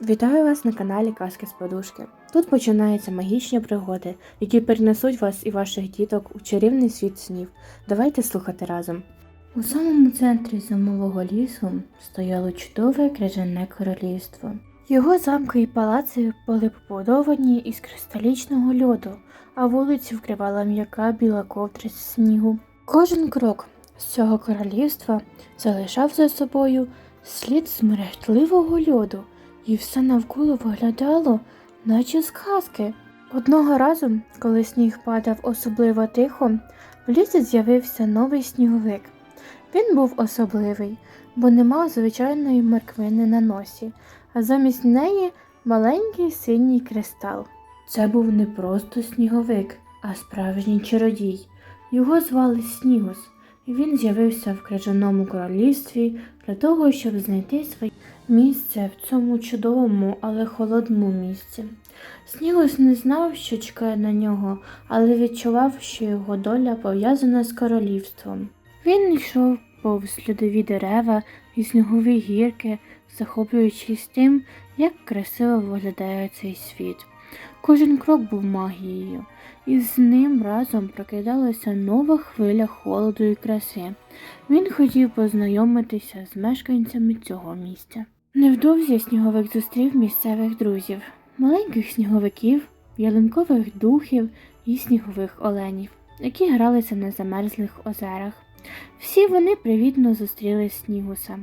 Вітаю вас на каналі Казки з Подушки. Тут починаються магічні пригоди, які перенесуть вас і ваших діток у чарівний світ снів. Давайте слухати разом. У самому центрі зимового лісу стояло чудове крижане королівство. Його замки і палаци були побудовані із кристалічного льоду, а вулиці вкривала м'яка біла ковдра з снігу. Кожен крок з цього королівства залишав за собою слід смерехтливого льоду, і все навколо виглядало, наче з. Одного разу, коли сніг падав особливо тихо, в лісі з'явився новий сніговик. Він був особливий, бо не мав звичайної морквини на носі, а замість неї маленький синій кристал. Це був не просто сніговик, а справжній чародій. Його звали Снігус, він з'явився в крижаному королівстві для того, щоб знайти своє місце в цьому чудовому, але холодному місці. Снігус не знав, що чекає на нього, але відчував, що його доля пов'язана з королівством. Він йшов повз льодові дерева і снігові гірки, захоплюючись тим, як красиво виглядає цей світ. Кожен крок був магією, і з ним разом прокидалася нова хвиля холоду і краси. Він хотів познайомитися з мешканцями цього місця. Невдовзі сніговик зустрів місцевих друзів, маленьких сніговиків, ялинкових духів і снігових оленів, які гралися на замерзлих озерах. Всі вони привітно зустріли снігуса,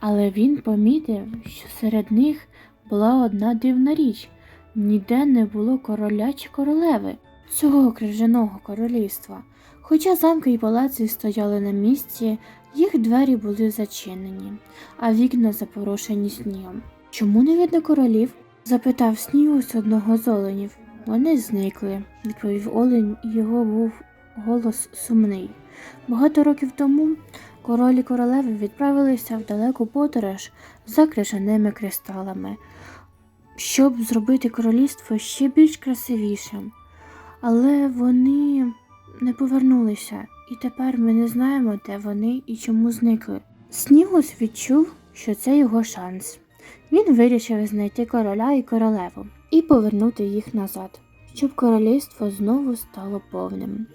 але він помітив, що серед них була одна дивна річ ніде не було короля чи королеви цього крижаного королівства. Хоча замки і палаци стояли на місці, їх двері були зачинені, а вікна запорошені снігом. Чому не видно королів? запитав Снігус одного з оленів. Вони зникли, відповів олень, і його був голос сумний. Багато років тому король і королеви відправилися в далеку подорож за крижаними кристалами, щоб зробити королівство ще більш красивішим. Але вони не повернулися, і тепер ми не знаємо, де вони і чому зникли. Снігус відчув, що це його шанс. Він вирішив знайти короля і королеву і повернути їх назад, щоб королівство знову стало повним.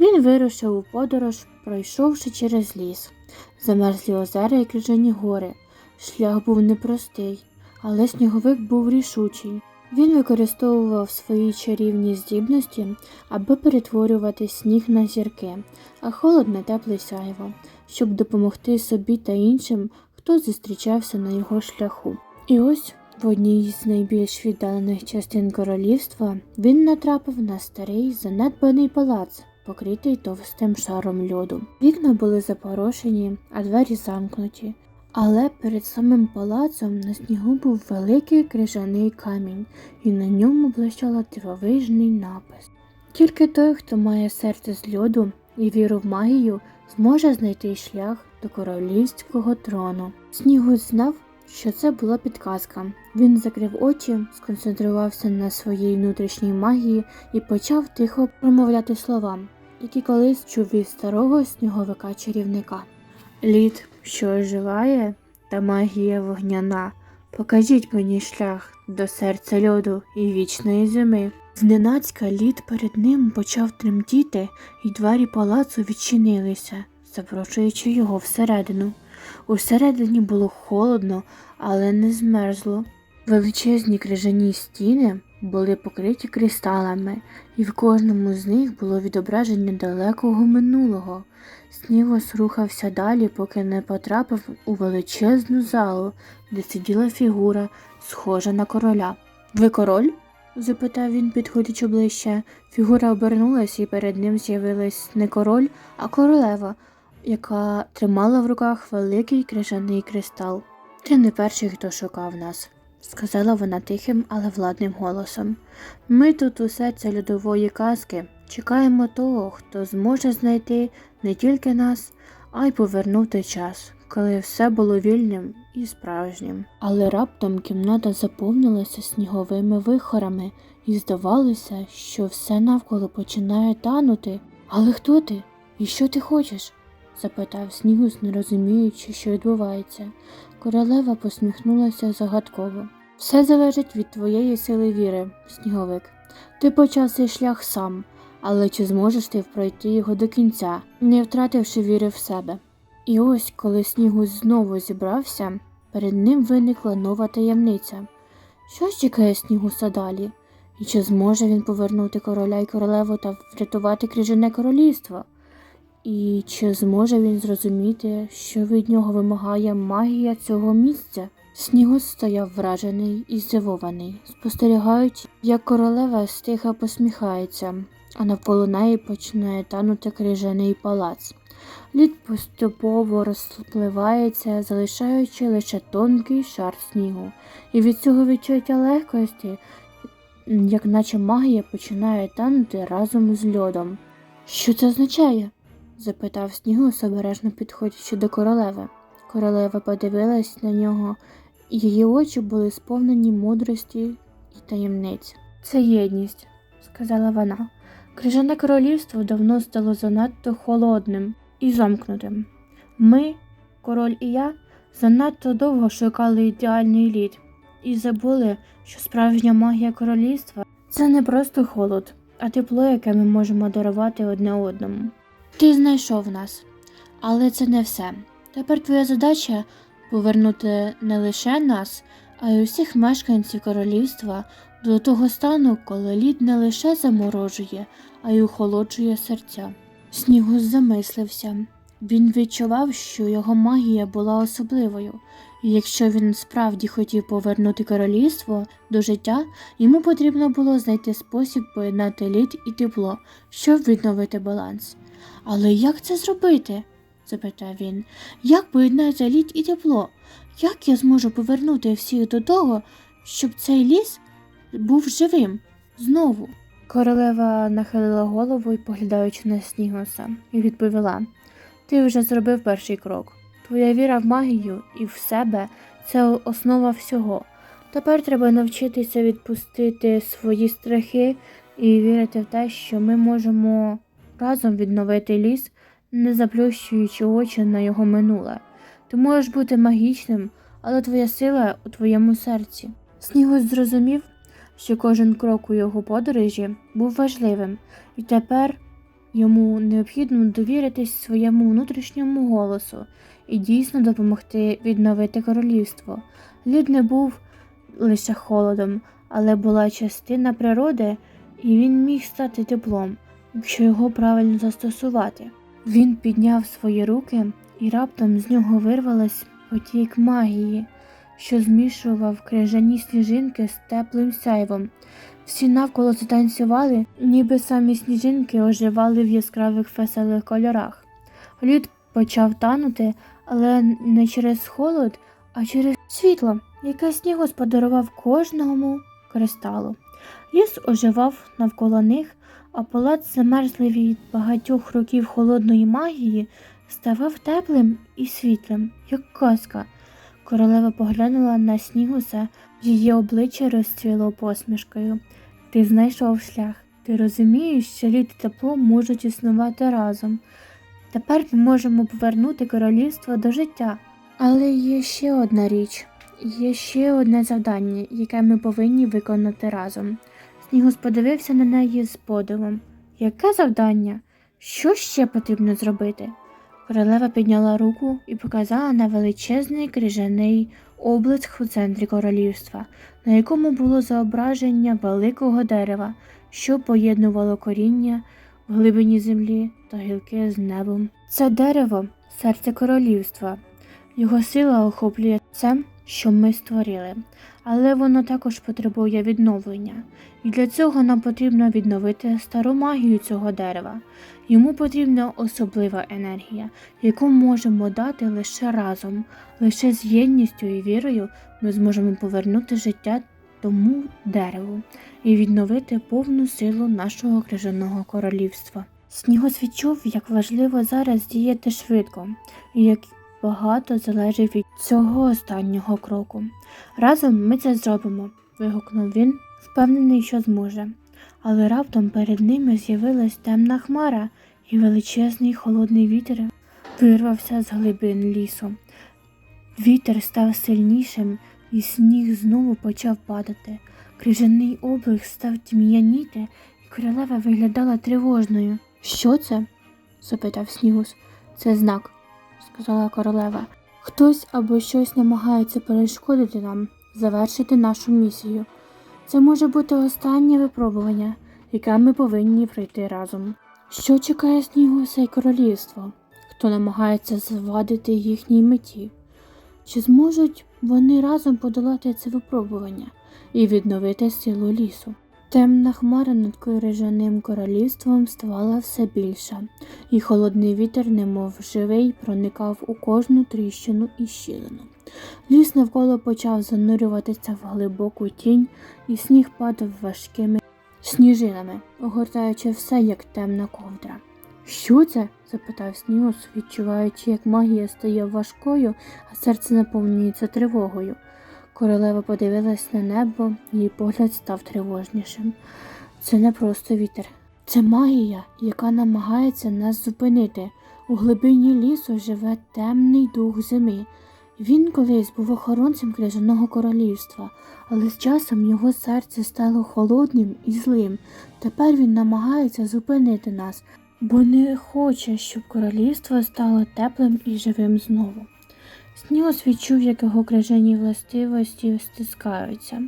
Він вирушив у подорож, пройшовши через ліс, замерзлі озера і крижані гори. Шлях був непростий, але сніговик був рішучий. Він використовував свої чарівні здібності, аби перетворювати сніг на зірки, а холод на тепле сяйво, щоб допомогти собі та іншим, хто зустрічався на його шляху. І ось в одній з найбільш віддалених частин королівства він натрапив на старий занедбаний палац, покритий товстим шаром льоду. Вікна були запорошені, а двері замкнуті. Але перед самим палацом на снігу був великий крижаний камінь, і на ньому блищала дивовижний напис. Тільки той, хто має серце з льоду і віру в магію, зможе знайти шлях до королівського трону. Снігус знав, що це була підказка. Він закрив очі, сконцентрувався на своїй внутрішній магії і почав тихо промовляти слова, які колись чув від старого сніговика чарівника. Лід, що оживає, та магія вогняна. Покажіть мені шлях до серця льоду і вічної зими. Зненацька лід перед ним почав тремтіти, і двері палацу відчинилися, запрошуючи його всередину. Усередині було холодно, але не змерзло. Величезні крижані стіни були покриті кристалами, і в кожному з них було відображення далекого минулого. Снігос рухався далі, поки не потрапив у величезну залу, де сиділа фігура, схожа на короля. Ви король? запитав він, підходячи ближче. Фігура обернулася, і перед ним з'явилась не король, а королева, яка тримала в руках великий крижаний кристал. Ти не перший, хто шукав нас, сказала вона тихим, але владним голосом. Ми тут у серці льодової казки чекаємо того, хто зможе знайти не тільки нас, а й повернути час, коли все було вільним і справжнім. Але раптом кімната заповнилася сніговими вихорами, і здавалося, що все навколо починає танути. Але хто ти? І що ти хочеш? запитав Снігус, не розуміючи, що відбувається. Королева посміхнулася загадково. Все залежить від твоєї сили віри, сніговик. Ти почав цей шлях сам, але чи зможеш ти пройти його до кінця, не втративши віри в себе? І ось, коли снігу знову зібрався, перед ним виникла нова таємниця. Що чекає снігуса далі? І чи зможе він повернути короля й королеву та врятувати крижане королівство? І чи зможе він зрозуміти, що від нього вимагає магія цього місця? Снігус стояв вражений і здивований, спостерігаючи, як королева стиха посміхається, а навколо неї починає танути крижаний палац. Лід поступово розпливається, залишаючи лише тонкий шар снігу, і від цього відчуття легкості, як наче магія починає танути разом з льодом. Що це означає? Запитав Снігус, обережно підходячи до королеви. Королева подивилась на нього, і її очі були сповнені мудрості і таємниць. Це єдність, сказала вона. Крижане королівство давно стало занадто холодним і замкнутим. Ми, король і я, занадто довго шукали ідеальний лід і забули, що справжня магія королівства це не просто холод, а тепло, яке ми можемо дарувати одне одному. Ти знайшов нас, але це не все. Тепер твоя задача повернути не лише нас, а й усіх мешканців королівства до того стану, коли лід не лише заморожує, а й охолоджує серця. Снігус замислився. Він відчував, що його магія була особливою, і якщо він справді хотів повернути королівство до життя, йому потрібно було знайти спосіб поєднати лід і тепло, щоб відновити баланс. Але як це зробити? запитав він. Як поєднати лід і тепло? Як я зможу повернути всіх до того, щоб цей ліс був живим знову? Королева нахилила голову і, поглядаючи на снігоса, і відповіла: Ти вже зробив перший крок. Твоя віра в магію і в себе це основа всього. Тепер треба навчитися відпустити свої страхи і вірити в те, що ми можемо разом відновити ліс, не заплющуючи очі на його минуле. Ти можеш бути магічним, але твоя сила у твоєму серці. Снігус зрозумів, що кожен крок у його подорожі був важливим, і тепер йому необхідно довіритись своєму внутрішньому голосу і дійсно допомогти відновити королівство. Лід не був лише холодом, але була частина природи, і він міг стати теплом, якщо його правильно застосувати. Він підняв свої руки, і раптом з нього вирвалась потік магії, що змішував крижані сніжинки з теплим сяйвом. Всі навколо затанцювали, ніби самі сніжинки оживали в яскравих веселих кольорах. Лід почав танути, але не через холод, а через світло, яке снігос подарував кожному кристалу. Ліс оживав навколо них, а палац, замерзлий від багатьох років холодної магії, ставав теплим і світлим, як казка. Королева поглянула на снігуса, її обличчя розцвіло посмішкою. Ти знайшов шлях. Ти розумієш, що лід і тепло можуть існувати разом. Тепер ми можемо повернути королівство до життя. Але є ще одна річ, є ще одне завдання, яке ми повинні виконати разом. Снігус подивився на неї з подивом. Яке завдання? Що ще потрібно зробити? Королева підняла руку і показала на величезний крижаний облиск у центрі королівства, на якому було зображення великого дерева, що поєднувало коріння в глибині землі та гілки з небом. Це дерево серце королівства. Його сила охоплює все, що ми створили, але воно також потребує відновлення, і для цього нам потрібно відновити стару магію цього дерева. Йому потрібна особлива енергія, яку можемо дати лише разом, лише з єдністю і вірою ми зможемо повернути життя тому дереву і відновити повну силу нашого крижаного королівства. Снігос відчув, як важливо зараз діяти швидко, і як багато залежить від цього останнього кроку. Разом ми це зробимо, вигукнув він, впевнений, що зможе. Але раптом перед ними з'явилась темна хмара, і величезний холодний вітер вирвався з глибин лісу. Вітер став сильнішим, і сніг знову почав падати. Крижаний облик став тьмяніти, і королева виглядала тривожною. Що це? запитав Снігус. Це знак, сказала королева. Хтось або щось намагається перешкодити нам, завершити нашу місію. Це може бути останнє випробування, яке ми повинні пройти разом. Що чекає Снігуса і королівство? Хто намагається завадити їхній меті? Чи зможуть вони разом подолати це випробування і відновити силу лісу? Темна хмара над крижаним королівством ставала все більша, і холодний вітер, немов живий, проникав у кожну тріщину і щілину. Ліс навколо почав занурюватися в глибоку тінь, і сніг падав важкими сніжинами, огортаючи все як темна ковдра. Що це? запитав Снігус, відчуваючи, як магія стає важкою, а серце наповнюється тривогою. Королева подивилась на небо, її погляд став тривожнішим. Це не просто вітер, це магія, яка намагається нас зупинити. У глибині лісу живе темний дух зими. Він колись був охоронцем крижаного королівства, але з часом його серце стало холодним і злим. Тепер він намагається зупинити нас, бо не хоче, щоб королівство стало теплим і живим знову. Снігос відчув, як його крижані властивості стискаються.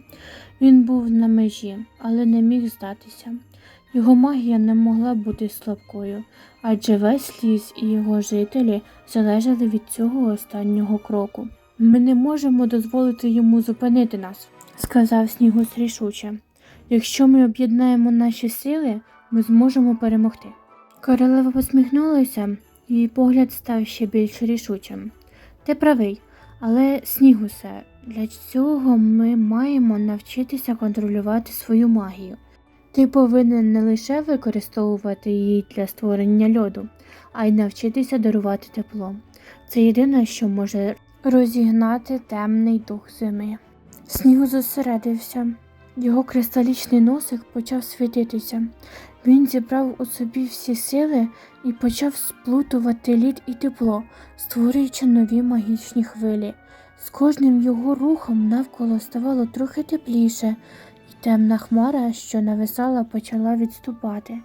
Він був на межі, але не міг здатися. Його магія не могла бути слабкою, адже весь ліс і його жителі залежали від цього останнього кроку. Ми не можемо дозволити йому зупинити нас, сказав Снігус рішуче. Якщо ми об'єднаємо наші сили, ми зможемо перемогти. Королева посміхнулася, її погляд став ще більш рішучим. Ти правий, але Снігусе, для цього ми маємо навчитися контролювати свою магію. Ти повинен не лише використовувати її для створення льоду, а й навчитися дарувати тепло. Це єдине, що може розігнати темний дух зими. Снігу зосередився. Його кристалічний носик почав світитися. Він зібрав у собі всі сили і почав сплутувати лід і тепло, створюючи нові магічні хвилі. З кожним його рухом навколо ставало трохи тепліше, і темна хмара, що нависала, почала відступати.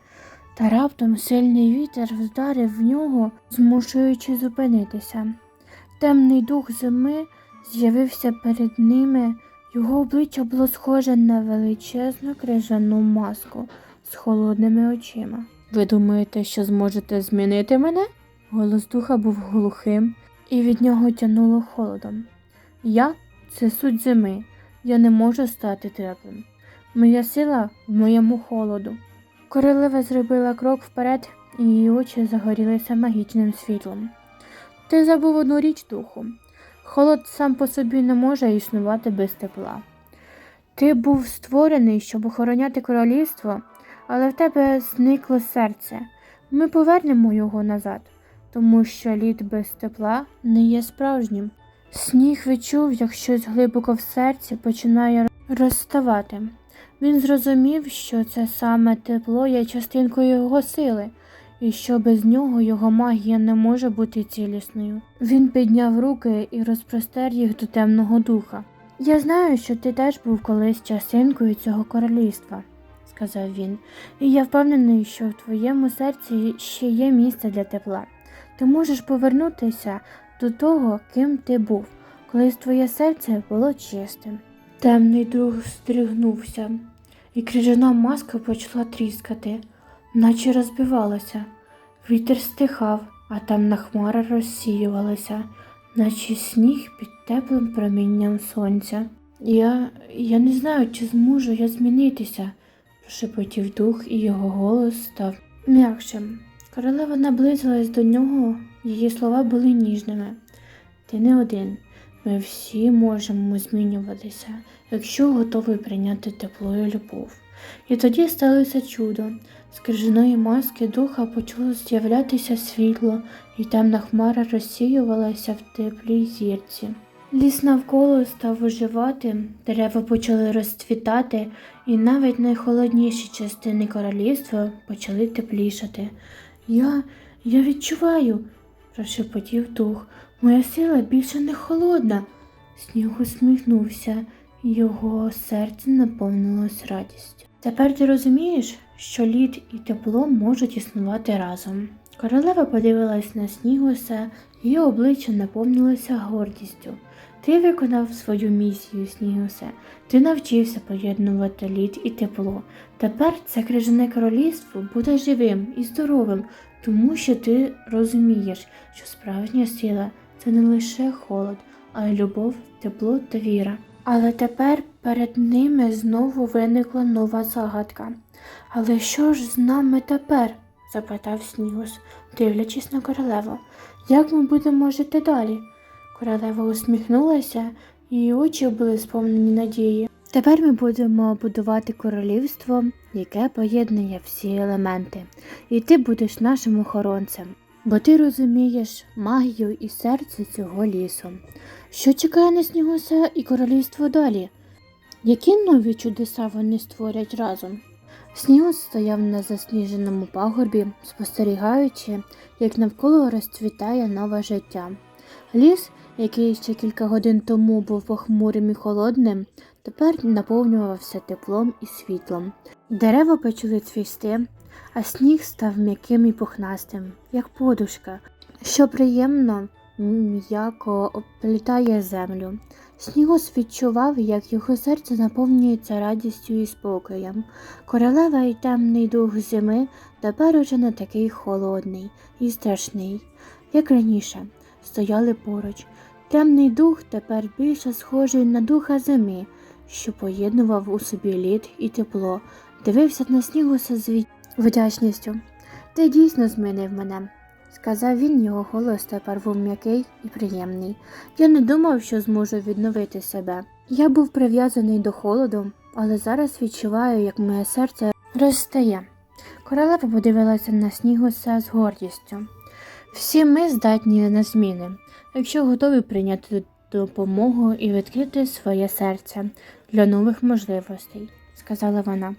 Та раптом сильний вітер вдарив в нього, змушуючи зупинитися. Темний дух зими з'явився перед ними. Його обличчя було схоже на величезну крижану маску з холодними очима. Ви думаєте, що зможете змінити мене? Голос духа був глухим, і від нього тянуло холодом. Я це суть зими. Я не можу стати теплим. Моя сила в моєму холоду. Королева зробила крок вперед, і її очі загорілися магічним світлом. Ти забув одну річ, духу. Холод сам по собі не може існувати без тепла. Ти був створений, щоб охороняти королівство, але в тебе зникло серце. Ми повернемо його назад, тому що лід без тепла не є справжнім. Сніг відчув, як щось глибоко в серці починає розставати. Він зрозумів, що це саме тепло є частинкою його сили, і що без нього його магія не може бути цілісною. Він підняв руки і розпростер їх до темного духа. Я знаю, що ти теж був колись частинкою цього королівства, сказав він, і я впевнений, що в твоєму серці ще є місце для тепла. Ти можеш повернутися до того, ким ти був, колись твоє серце було чистим. Темний дух здригнувся, і крижана маска почала тріскати, наче розбивалася. Вітер стихав, а темна хмара розсіювалася, наче сніг під теплим промінням сонця. Я, я не знаю, чи зможу я змінитися, прошепотів дух, і його голос став м'якшим. Королева наблизилась до нього, її слова були ніжними. Ти не один. Ми всі можемо змінюватися, якщо готові прийняти тепло і любов. І тоді сталося чудо. З крижаної маски духа почало з'являтися світло, і темна хмара розсіювалася в теплій зірці. Ліс навколо став оживати, дерева почали розцвітати, і навіть найхолодніші частини королівства почали теплішати. Я, я відчуваю, прошепотів дух, моя сила більше не холодна. Сніг усміхнувся, його серце наповнилось радістю. Тепер ти розумієш, що лід і тепло можуть існувати разом. Королева подивилась на снігуса, її обличчя наповнилося гордістю. Ти виконав свою місію, Снігусе. Ти навчився поєднувати лід і тепло. Тепер це крижане королівство буде живим і здоровим, тому що ти розумієш, що справжня сила це не лише холод, а й любов, тепло та віра. Але тепер перед ними знову виникла нова загадка. Але що ж з нами тепер? запитав Снігус, дивлячись на королеву. Як ми будемо жити далі? Королева усміхнулася, її очі були сповнені надії. Тепер ми будемо будувати королівство, яке поєднує всі елементи, і ти будеш нашим охоронцем, бо ти розумієш магію і серце цього лісу. Що чекає на снігуса і королівство далі? Які нові чудеса вони створять разом? Снігус стояв на засніженому пагорбі, спостерігаючи, як навколо розцвітає нове життя. Ліс, який ще кілька годин тому був похмурим і холодним, тепер наповнювався теплом і світлом. Дерева почали цвісти, а сніг став м'яким і пухнастим, як подушка, що приємно м'яко оплітає землю. Снігус відчував, як його серце наповнюється радістю і спокоєм. Королева і темний дух зими тепер уже не такий холодний і страшний, як раніше, стояли поруч. Темний дух тепер більше схожий на духа зими, що поєднував у собі лід і тепло, дивився на снігуса з вдячністю. Ти дійсно змінив мене, сказав він, його голос тепер був м'який і приємний. Я не думав, що зможу відновити себе. Я був прив'язаний до холоду, але зараз відчуваю, як моє серце розстає. Королева подивилася на снігуса з гордістю. Всі ми здатні на зміни, якщо готові прийняти допомогу і відкрити своє серце для нових можливостей, сказала вона.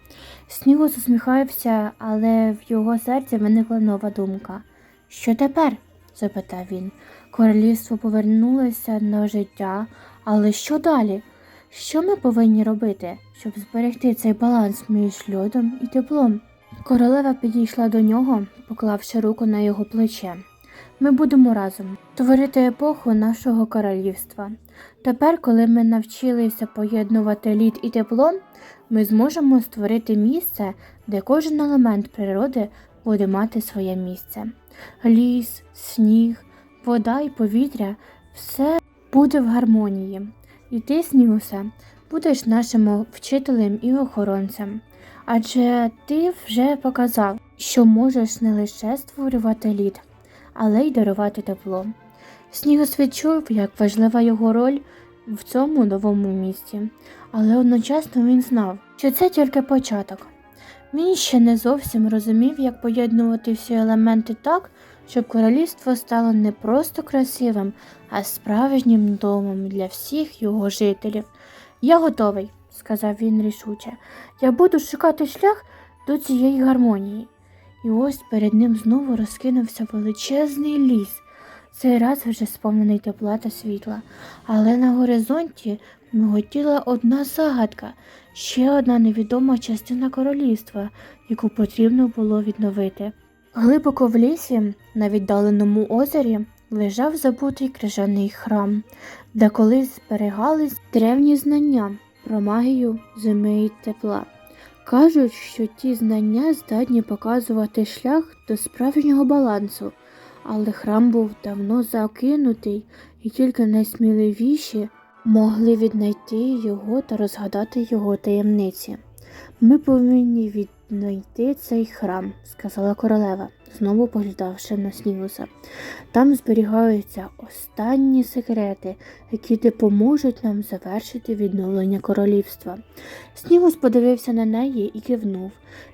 Снігус усміхався, але в його серці виникла нова думка. Що тепер? запитав він. Королівство повернулося на життя, але що далі? Що ми повинні робити, щоб зберегти цей баланс між льодом і теплом? Королева підійшла до нього, поклавши руку на його плече. Ми будемо разом творити епоху нашого королівства. Тепер, коли ми навчилися поєднувати лід і тепло, ми зможемо створити місце, де кожен елемент природи буде мати своє місце. Ліс, сніг, вода і повітря все буде в гармонії. І ти, Снігусе, будеш нашим вчителем і охоронцем. Адже ти вже показав, що можеш не лише створювати лід, але й дарувати тепло. Снігус відчув, як важлива його роль в цьому новому місті, але одночасно він знав, що це тільки початок. Він ще не зовсім розумів, як поєднувати всі елементи так, щоб королівство стало не просто красивим, а справжнім домом для всіх його жителів. Я готовий, сказав він рішуче. Я буду шукати шлях до цієї гармонії. І ось перед ним знову розкинувся величезний ліс, цей раз вже сповнений тепла та світла. Але на горизонті миготіла одна загадка, ще одна невідома частина королівства, яку потрібно було відновити. Глибоко в лісі, на віддаленому озері, лежав забутий крижаний храм, де колись зберігались древні знання про магію зими і тепла. Кажуть, що ті знання здатні показувати шлях до справжнього балансу, але храм був давно закинутий, і тільки найсміливіші могли віднайти його та розгадати його таємниці. Ми повинні віднайти цей храм, сказала королева, знову поглядавши на Снігуса. Там зберігаються останні секрети, які допоможуть нам завершити відновлення королівства. Снігус подивився на неї і кивнув.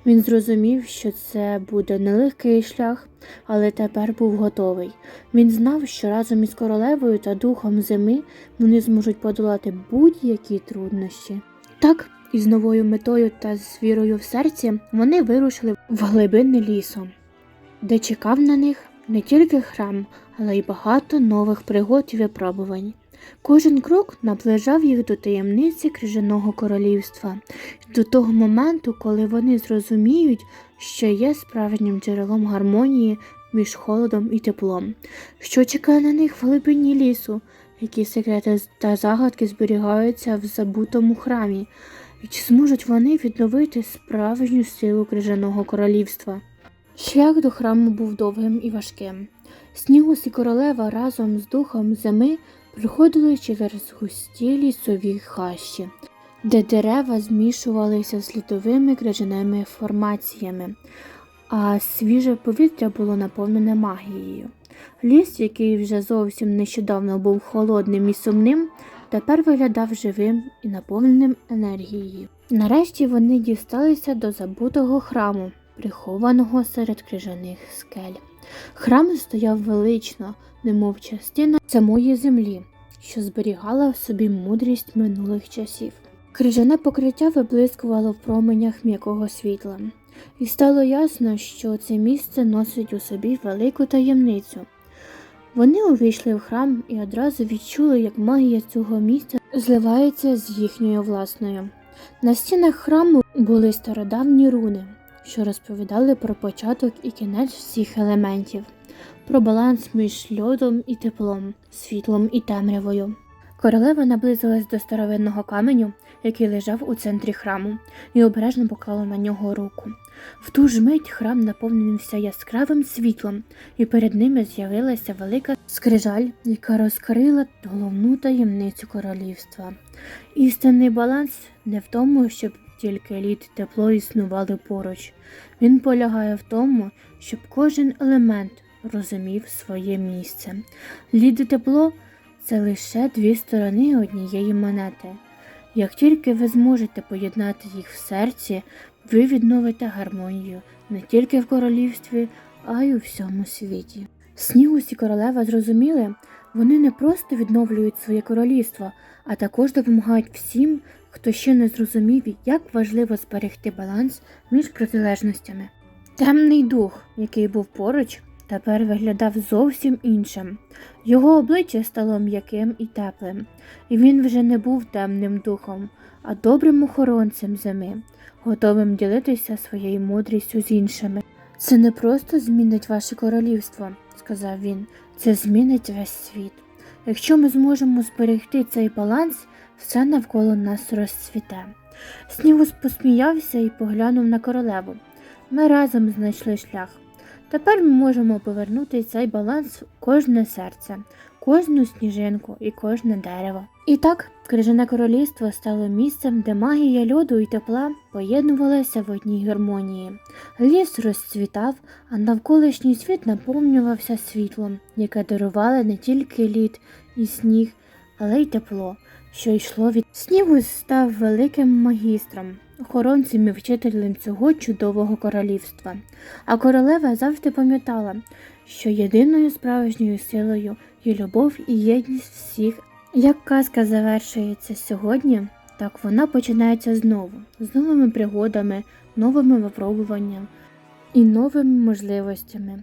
Він зрозумів, що це буде нелегкий шлях, але тепер був готовий. Він знав, що разом із королевою та духом зими вони зможуть подолати будь-які труднощі. Так, із новою метою та з вірою в серці вони вирушили в глибини лісу, де чекав на них не тільки храм, але й багато нових пригод і випробувань. Кожен крок наближав їх до таємниці крижаного королівства, до того моменту, коли вони зрозуміють, що є справжнім джерелом гармонії між холодом і теплом, що чекає на них в глибині лісу, які секрети та загадки зберігаються в забутому храмі, і чи зможуть вони відновити справжню силу крижаного королівства. Шлях до храму був довгим і важким. Снігус і королева разом з духом зими проходили через густі лісові хащі, де дерева змішувалися з літовими крижаними формаціями, а свіже повітря було наповнене магією. Ліс, який вже зовсім нещодавно був холодним і сумним, тепер виглядав живим і наповненим енергією. Нарешті вони дісталися до забутого храму, прихованого серед крижаних скель. Храм стояв велично, немов частина самої землі, що зберігала в собі мудрість минулих часів. Крижане покриття виблискувало в променях м'якого світла, і стало ясно, що це місце носить у собі велику таємницю. Вони увійшли в храм і одразу відчули, як магія цього місця зливається з їхньою власною. На стінах храму були стародавні руни, що розповідали про початок і кінець всіх елементів, про баланс між льодом і теплом, світлом і темрявою. Королева наблизилась до старовинного каменю, який лежав у центрі храму, і обережно поклала на нього руку. В ту ж мить храм наповнився яскравим світлом, і перед ними з'явилася велика скрижаль, яка розкрила головну таємницю королівства. Істинний баланс не в тому, щоб тільки лід тепло існували поруч. Він полягає в тому, щоб кожен елемент розумів своє місце. Лід і тепло це лише дві сторони однієї монети. Як тільки ви зможете поєднати їх в серці, ви відновите гармонію не тільки в королівстві, а й у всьому світі. Снігус і королева зрозуміли, вони не просто відновлюють своє королівство, а також допомагають всім, хто ще не зрозумів, як важливо зберегти баланс між протилежностями. Темний дух, який був поруч, тепер виглядав зовсім іншим. Його обличчя стало м'яким і теплим, і він вже не був темним духом, а добрим охоронцем зими, готовим ділитися своєю мудрістю з іншими. Це не просто змінить ваше королівство, сказав він, це змінить весь світ. Якщо ми зможемо зберегти цей баланс, все навколо нас розцвіте. Снігус посміявся і поглянув на королеву. Ми разом знайшли шлях. Тепер ми можемо повернути цей баланс в кожне серце, кожну сніжинку і кожне дерево. І так, крижане королівство стало місцем, де магія льоду і тепла поєднувалися в одній гармонії. Ліс розцвітав, а навколишній світ наповнювався світлом, яке дарувало не тільки лід і сніг, але й тепло, що йшло від снігу, став великим магістром, охоронцем і вчителем цього чудового королівства. А королева завжди пам'ятала, що єдиною справжньою силою є любов і єдність всіх. Як казка завершується сьогодні, так вона починається знову, з новими пригодами, новими випробуваннями і новими можливостями